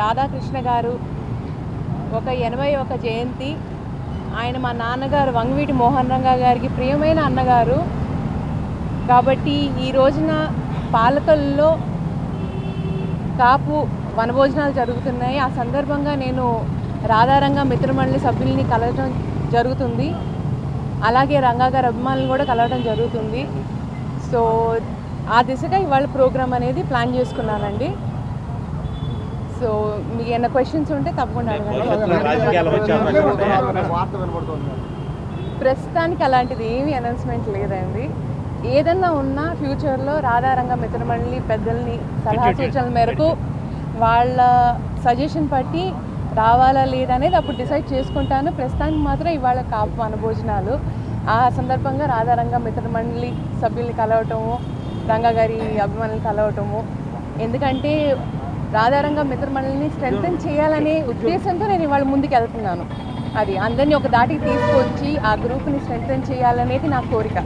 రాధాకృష్ణ గారు ఒక ఎనభై ఒక జయంతి. ఆయన మా నాన్నగారు వంగవీటి మోహన్ రంగా గారికి ప్రియమైన అన్నగారు. కాబట్టి ఈ రోజున పాలకల్లో కాపు వనభోజనాలు జరుగుతున్నాయి. ఆ సందర్భంగా నేను రాధారంగా మిత్రమండలి సభ్యుల్ని కలవటం జరుగుతుంది. అలాగే రంగా గారి అభిమానులు కూడా కలవడం జరుగుతుంది. సో ఆ దిశగా ఇవాళ ప్రోగ్రాం అనేది ప్లాన్ చేసుకున్నానండి. సో మీకు ఏమైనా క్వశ్చన్స్ ఉంటే తప్పకుండా అడగండి. ప్రస్తుతానికి అలాంటిది ఏమీ అనౌన్స్మెంట్ లేదండి. ఏదన్నా ఉన్నా ఫ్యూచర్లో రాధారంగ మిత్రమండలి పెద్దల్ని సలహా సూచనల మేరకు వాళ్ళ సజెషన్ బట్టి రావాలా లేదా అనేది అప్పుడు డిసైడ్ చేసుకుంటాను. ప్రస్తుతానికి మాత్రం ఇవాళ కాపు వనభోజనాలు ఆ సందర్భంగా రాధారంగ మిత్రమండలి సభ్యుల్ని కలవటము రంగా గారి అభిమానులు కలవటము. ఎందుకంటే రాధారంగ మిత్రమండలిని స్ట్రెంగ్తన్ చేయాలనే ఉద్దేశంతో నేను ఇవాళ ముందుకు వెళ్తున్నాను. అది అందరినీ ఒక దాటికి తీసుకొచ్చి ఆ గ్రూప్ని స్ట్రెంగ్తన్ చేయాలనేది నా కోరిక.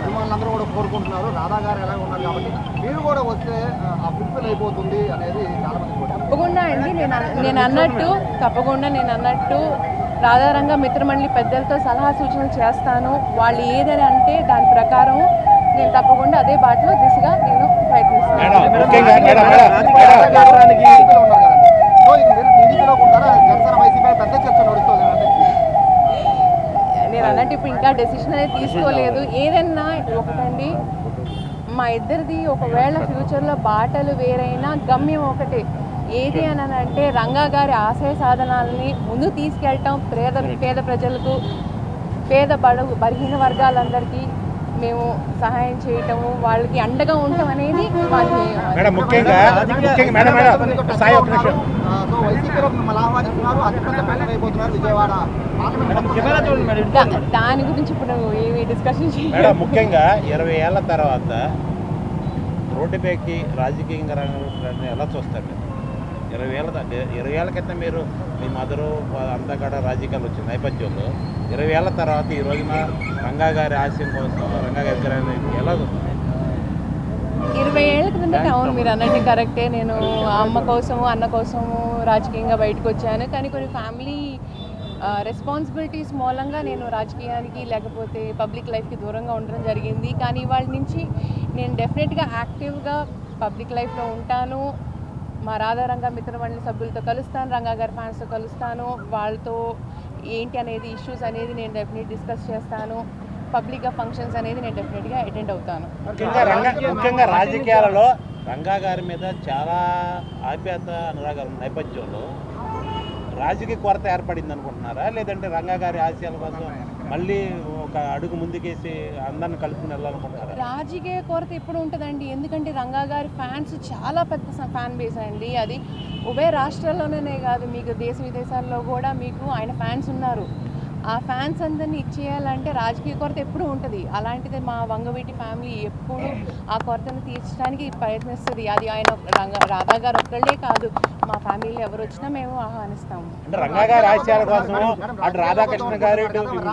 అభిమానులందరూ కూడా కోరుకుంటున్నారు. రాధా గారు ఎలా ఉన్నారు కాబట్టి మీరు కూడా వస్తే ఆ ఫుల్ఫిల్ అయిపోతుంది అనేది తప్పకుండా అండి నేను నేను అన్నట్టు తప్పకుండా నేను అన్నట్టు రాధారంగ మిత్రమండలి పెద్దలతో సలహా సూచనలు చేస్తాను. వాళ్ళు ఏదని అంటే దాని ప్రకారం నేను తప్పకుండా అదే బాటలో దిశగా నేను నేను అన్నట్టు ఇప్పుడు ఇంకా డెసిషన్ అనేది తీసుకోలేదు. ఏదన్నా ఒకటండి మా ఇద్దరిది ఒకవేళ ఫ్యూచర్లో బాటలు వేరైనా గమ్యం ఒకటే. ఏది అని అంటే రంగా గారి ఆశయ సాధనాలని ముందు తీసుకెళ్ళటం పేద పేద ప్రజలకు పేద బడుగు బలహీన వర్గాలందరికీ మేము సహాయం చేయటము వాళ్ళకి అండగా ఉండటం అనేది మేడం ముఖ్యంగా ముఖ్యంగా మేడం మేడం సాయి ఒక నిమిషం. దాని గురించి ఇప్పుడు ఏమి డిస్కషన్ చేయాలి మేడం ముఖ్యంగా ఇరవై ఏళ్ళ తర్వాత రోడ్డుపైకి రాజకీయంగా రంగంలోకి ఎలా చూస్తారు? ఇరవై దా- ఇరవై ఏళ్ళ క్రితం మీరు మీ మదరు అంతా కూడా రాజకీయాలు వచ్చిన నేపథ్యంలో ఇరవై ఏళ్ళ తర్వాత ఈ రోజున రంగా గారి ఆశయం కోసం రంగా గారి విగ్రహాన్ని ఎలా ఇరవై ఏళ్ళ క్రిందట అవును మీరు అన్నట్టు కరెక్టే. నేను అమ్మ కోసము అన్న కోసము రాజకీయంగా బయటకు వచ్చాను. కానీ కొన్ని ఫ్యామిలీ రెస్పాన్సిబిలిటీస్ మూలంగా నేను రాజకీయానికి లేకపోతే పబ్లిక్ లైఫ్కి దూరంగా ఉండడం జరిగింది. కానీ వాళ్ళ నుంచి నేను డెఫినెట్గా యాక్టివ్గా పబ్లిక్ లైఫ్లో ఉంటాను. మా రాధారంగ మిత్రమండలి సభ్యులతో కలుస్తాను రంగా గారి ఫ్యాన్స్తో కలుస్తాను. వాళ్ళతో ఏంటి అనేది ఇష్యూస్ అనేది నేను డెఫినెట్ డిస్కస్ చేస్తాను. పబ్లిక్గా ఫంక్షన్స్ అనేది నేను డెఫినెట్గా అటెండ్ అవుతాను. ముఖ్యంగా ముఖ్యంగా రాజకీయాలలో రంగా గారి మీద చాలా ఆప్యాయత అనురాగాల నేపథ్యంలో. రాజకీయ కొరత ఏర్పడింది అనుకుంటున్నారా లేదంటే రంగా గారి ఆశయాల కోసం మళ్ళీ ఒక అడుగు ముందుకేసి అందరిని కలుపుకుని వెళ్ళాలనుకుంటున్నారా? రాజకీయ కొరత ఎప్పుడు ఉంటుందండి. ఎందుకంటే రంగా గారి ఫ్యాన్స్ చాలా పెద్ద ఫ్యాన్ బేస్ అండి. అది ఉభయ రాష్ట్రాల్లోనే కాదు మీకు దేశ విదేశాల్లో కూడా మీకు ఆయన ఫ్యాన్స్ ఉన్నారు. ఆ ఫ్యాన్స్ అందరినీ ఇచ్చేయాలంటే రాజకీయ కొరత ఎప్పుడు ఉంటుంది. అలాంటిది మా వంగవీటి ఫ్యామిలీ ఎప్పుడు ఆ కొరతను తీర్చడానికి ప్రయత్నిస్తుంది. అది ఆయన రంగ రాధా గారు ఒక్కళ్ళే కాదు మా ఫ్యామిలీలో ఎవరు వచ్చినా మేము ఆహ్వానిస్తాము. అంటే రంగా గారి ఆశయాల కోసం అటు రాధాకృష్ణ గారు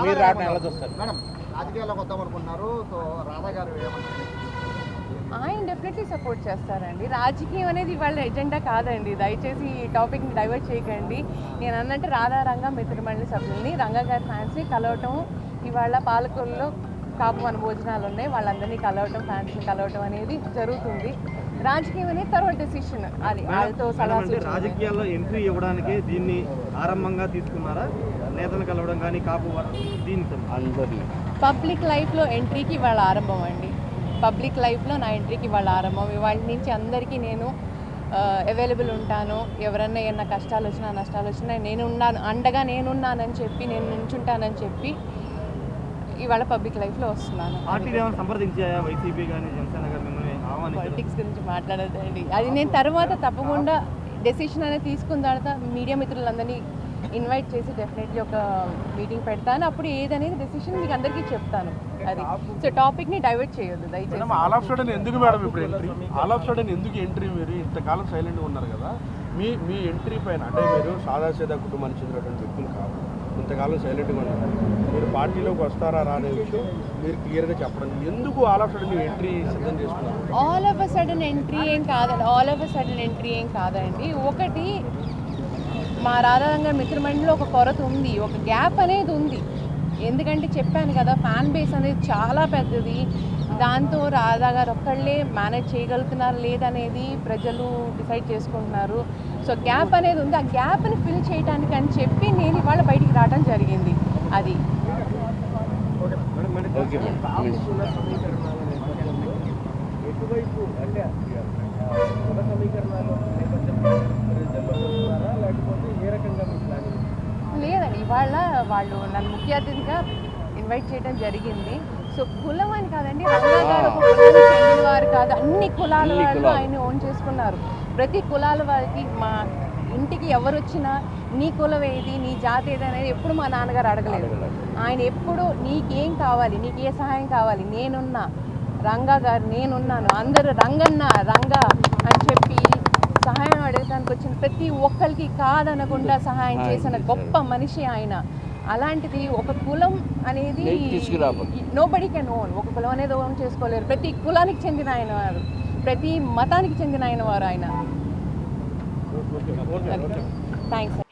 మీరు రావడం ఎలా చూస్తారు? మేడం రాజకీయాల్లోకి వద్దాం అనుకుంటున్నారు సో రాధా గారు ఏమంటారు డెఫినెట్లీ సపోర్ట్ చేస్తారండి. రాజకీయం అనేది వాళ్ళ ఎజెండా కాదండి. దయచేసి ఈ టాపిక్ని డైవర్ట్ చేయకండి. నేను అన్నట్టు రాధారంగ మిత్రమండలి సభ్యుల్ని రంగా గారి ఫ్యాన్స్ని కలవటం ఇవాళ పాలకొల్లో కాపు మన భోజనాలు ఉన్నాయి. వాళ్ళందరినీ కలవటం ఫ్యాన్స్ని కలవటం అనేది జరుగుతుంది. రాజకీయం అనేది తర్వాత డెసిషన్ అది వాళ్ళతో సలహా. రాజకీయాల్లో ఎంట్రీ ఇవ్వడానికి దీన్ని ఆరంభంగా తీసుకున్నారా? నేతలు కలవడం కానీ కాపు అందరినీ. పబ్లిక్ లైఫ్లో ఎంట్రీకి ఇవాళ ఆరంభం అండి. పబ్లిక్ లైఫ్లో నా ఎంట్రీకి ఇవాళ ఆరంభం. ఇవాళ నుంచి అందరికీ నేను అవైలబుల్ ఉంటాను. ఎవరన్నా ఏమన్నా కష్టాలు వచ్చినా నష్టాలు వచ్చినా నేను ఉన్నాను. అండగా నేనున్నానని చెప్పి నేను నుంచుంటానని చెప్పి ఇవాళ పబ్లిక్ లైఫ్లో వస్తున్నాను. పాలిటిక్స్ గురించి మాట్లాడదండి అది నేను తర్వాత తప్పకుండా డెసిషన్ అనేది తీసుకున్న తర్వాత మీడియా మిత్రులందరినీ ఇన్వైట్ చేసి డెఫినెట్లీ ఒక మీటింగ్ పెడతాను. అప్పుడు ఏదనేది డెసిషన్ మీకు అందరికీ చెప్తాను. అది. సో టాపిక్ని డైవర్ట్ చేయొద్దు దయచేసి. ఆల్ ఆఫ్ సడన్ ఎందుకు మేడం ఇప్పుడు ఎంట్రీ ఆల్ ఆఫ్ సడన్ ఎందుకు ఎంట్రీ మీరు? ఇంతకాలం సైలెంట్గా ఉన్నారు కదా. మీ మీ ఎంట్రీ పైన అంటే మీరు సాదాసీదా కుటుంబానికి చెందినటువంటి వ్యక్తులు కాదు. ఇంతకాలం సైలెంట్గా ఉన్నారు. మీరు పార్టీలోకి వస్తారా రానే విషయం మీరు క్లియర్గా చెప్పడం. ఎందుకు ఆల్ ఆఫ్ సడన్ ఎంట్రీ సిద్ధం చేసుకున్నారు? All of uh sudden entry ఏం కాదండి. All of uh sudden entry ఏం కాదండి. ఒకటి మా రాధారంగ మిత్రమండలిలో ఒక కొరత ఉంది. ఒక గ్యాప్ అనేది ఉంది. ఎందుకంటే చెప్పాను కదా ఫ్యాన్ బేస్ అనేది చాలా పెద్దది. దాంతో రాధా గారు ఒక్కళ్ళే మేనేజ్ చేయగలుగుతున్నారు లేదనేది ప్రజలు డిసైడ్ చేసుకుంటున్నారు. సో గ్యాప్ అనేది ఉంది. ఆ గ్యాప్ని ఫిల్ చేయడానికి అని చెప్పి నేను ఇవాళ బయటికి రావడం జరిగింది. అది. ఎటువైపు అంటే సమీకరణాల నేపథ్యంలో ప్రజల్లో వస్తున్నారా లేకపోతే ఏ రకంగా మీ ప్లానింగ్ లేదండి ఇవాళ వాళ్ళు నన్ను ముఖ్య అతిథిగా ఇన్వైట్ చేయడం జరిగింది. సో కులం అని కాదండి చెందిన వారు కాదు. అన్ని కులాల వాళ్ళు ఆయన ఓన్ చేసుకున్నారు. ప్రతి కులాల వారికి మా ఇంటికి ఎవరు వచ్చినా నీ కులం ఏది నీ జాతి ఏది అనేది ఎప్పుడు మా నాన్నగారు అడగలేదు. ఆయన ఎప్పుడు నీకేం కావాలి నీకు ఏ సహాయం కావాలి నేనున్నా రంగా గారు నేనున్నాను అందరూ రంగన్న రంగా అని చెప్పి అడగడానికి వచ్చిన ప్రతి ఒక్కరికి కాదనకుండా సహాయం చేసిన గొప్ప మనిషి ఆయన. అలాంటిది ఒక కులం అనేది నో బడీ కెన్ ఓన్ ఒక కులం అనేది ఓన్ చేసుకోలేరు. ప్రతి కులానికి చెందిన ఆయన వారు. ప్రతి మతానికి చెందిన ఆయన వారు ఆయన.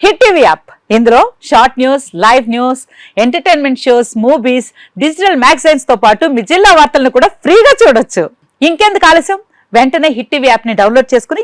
Hit TV app. ఇందులో short news live news entertainment shows movies digital మ్యాగజైన్స్తో పాటు మీ జిల్లా వార్తలను కూడా ఫ్రీగా చూడొచ్చు. ఇంకెందుకు ఆలస్యం? వెంటనే హిట్ టీవీ యాప్ని డౌన్లోడ్ చేసుకుని